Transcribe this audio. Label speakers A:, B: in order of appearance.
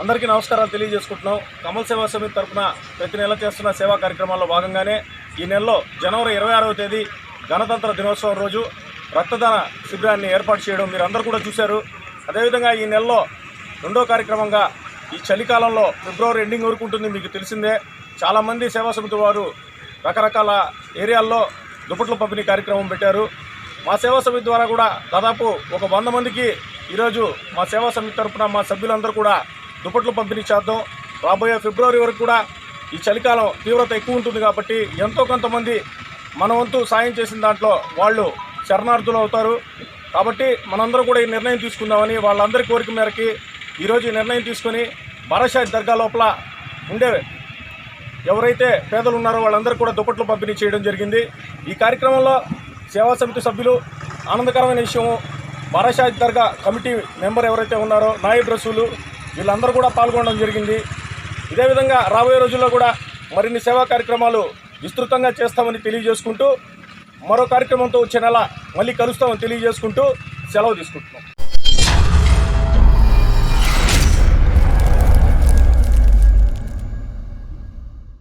A: అందరికీ నమస్కారాలు తెలియజేసుకుంటున్నాం. కమల్ సేవా సమితి తరఫున ప్రతి నెల చేస్తున్న సేవా కార్యక్రమాల్లో భాగంగానే ఈ నెలలో జనవరి ఇరవై ఆరవ తేదీ గణతంత్ర దినోత్సవం రోజు రక్తదాన శిబిరాన్ని ఏర్పాటు చేయడం మీరు అందరూ కూడా చూశారు. అదేవిధంగా ఈ నెలలో రెండో కార్యక్రమంగా ఈ చలికాలంలో ఫిబ్రవరి ఎండింగ్ వరకు ఉంటుంది మీకు తెలిసిందే. చాలామంది సేవా సమితి వారు రకరకాల ఏరియాల్లో దుప్పట్ల పంపిణీ కార్యక్రమం పెట్టారు. మా సేవా సమితి ద్వారా కూడా దాదాపు ఒక వంద మందికి ఈరోజు మా సేవా సమితి తరఫున మా సభ్యులందరూ కూడా దుప్పట్లు పంపిణీ చేద్దాం. రాబోయే ఫిబ్రవరి వరకు కూడా ఈ చలికాలం తీవ్రత ఎక్కువ ఉంటుంది కాబట్టి ఎంతో కొంతమంది మన వంతు సాయం చేసిన దాంట్లో వాళ్ళు శరణార్థులు అవుతారు. కాబట్టి మనందరం కూడా ఈ నిర్ణయం తీసుకుందామని వాళ్ళందరి కోరిక మేరకి ఈరోజు ఈ నిర్ణయం తీసుకొని బారాషాహి దర్గా లోపల ఉండే ఎవరైతే పేదలు ఉన్నారో వాళ్ళందరూ కూడా దుప్పట్లు పంపిణీ చేయడం జరిగింది. ఈ కార్యక్రమంలో సేవా సమితి సభ్యులు ఆనందకరమైన విషయం బారాషాహి దర్గా కమిటీ మెంబర్ ఎవరైతే ఉన్నారో నాయబ్ రసూలు వీళ్ళందరూ కూడా పాల్గొనడం జరిగింది. ఇదే విధంగా రాబోయే రోజుల్లో కూడా మరిన్ని సేవా కార్యక్రమాలు విస్తృతంగా చేస్తామని తెలియజేసుకుంటూ మరో కార్యక్రమంతో వచ్చే నెల మళ్ళీ కలుస్తామని తెలియజేసుకుంటూ సెలవు తీసుకుంటున్నాం.